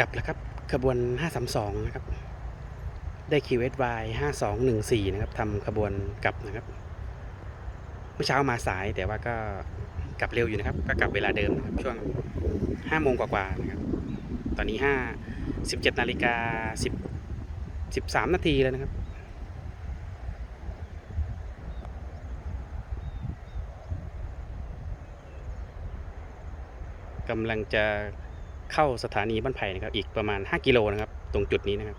กลับแล้วครับขบวน 532 นะครับ ได้ QSY 5214 นะครับทำขบวนกลับนะครับ เมื่อเช้ามาสายแต่ว่าก็กลับเร็วอยู่นะครับ ก็กลับเวลาเดิมนะครับ ช่วง 5 โมงกว่าๆนะครับ ตอนนี้ 5 17นาฬิกา10 13 นาทีแล้วนะครับกำลังจะ เข้าสถานีบ้านไผ่นะครับ อีกประมาณ 5 กิโลนะครับ ตรงจุดนี้นะครับ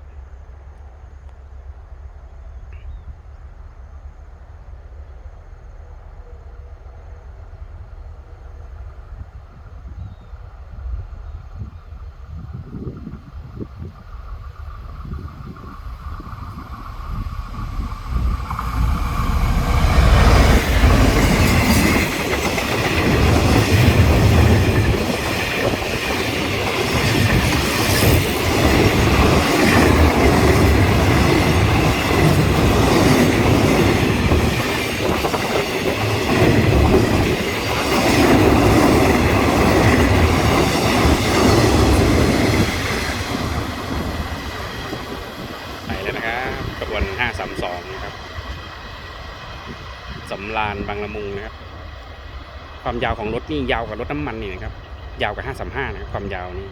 ไปแล้วนะครับ ขบวน 532 นะครับสำรานบางละมุงนะครับ ความยาวของรถนี่ยาวกว่ารถน้ำมันนี่นะครับ ยาวกว่า 535 นะครับ ความยาวนี่